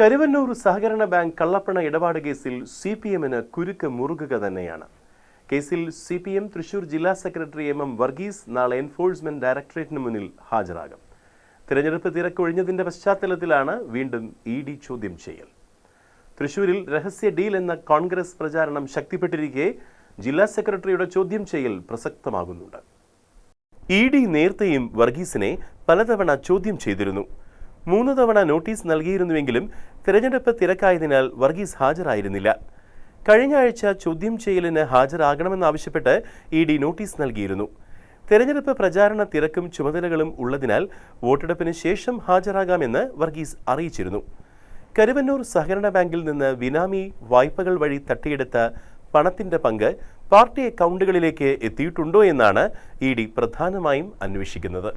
കരുവന്നൂർ സഹകരണ ബാങ്ക് കള്ളപ്പണ ഇടപാട് കേസിൽ സി പി എമ്മിന് കുരുക്ക് മുറുകുക തന്നെയാണ്. കേസിൽ സി പി എം തൃശൂർ ജില്ലാ സെക്രട്ടറി എം എം വർഗീസ് നാളെ എൻഫോഴ്സ്മെന്റ് ഡയറക്ടറേറ്റിന് മുന്നിൽ ഹാജരാകും. തിരഞ്ഞെടുപ്പ് തിരക്കൊഴിഞ്ഞതിന്റെ പശ്ചാത്തലത്തിലാണ് വീണ്ടും ഇ ഡി ചോദ്യം ചെയ്യൽ. തൃശൂരിൽ രഹസ്യ ഡീൽ എന്ന കോൺഗ്രസ് പ്രചാരണം ശക്തിപ്പെട്ടിരിക്കെ ജില്ലാ സെക്രട്ടറിയുടെ ചോദ്യം ചെയ്യൽ പ്രസക്തമാകുന്നുണ്ട്. ഇ ഡി നേരത്തെയും വർഗീസിനെ പലതവണ ചോദ്യം ചെയ്തിരുന്നു. മൂന്ന് തവണ നോട്ടീസ് നൽകിയിരുന്നുവെങ്കിലും തിരഞ്ഞെടുപ്പ് തിരക്കായതിനാൽ വർഗീസ് ഹാജരായിരുന്നില്ല. കഴിഞ്ഞ ആഴ്ച ചോദ്യം ചെയ്യലിന് ഹാജരാകണമെന്നാവശ്യപ്പെട്ട് ഇ ഡി നോട്ടീസ് നൽകിയിരുന്നു. തെരഞ്ഞെടുപ്പ് പ്രചാരണ തിരക്കും ചുമതലകളും ഉള്ളതിനാൽ വോട്ടെടുപ്പിന് ശേഷം ഹാജരാകാമെന്ന് വർഗീസ് അറിയിച്ചിരുന്നു. കരുവന്നൂർ സഹകരണ ബാങ്കിൽ നിന്ന് വിനാമി വായ്പകൾ വഴി തട്ടിയെടുത്ത പണത്തിന്റെ പങ്ക് പാർട്ടി അക്കൗണ്ടുകളിലേക്ക് എത്തിയിട്ടുണ്ടോ എന്നാണ് ഇ ഡി പ്രധാനമായും അന്വേഷിക്കുന്നത്.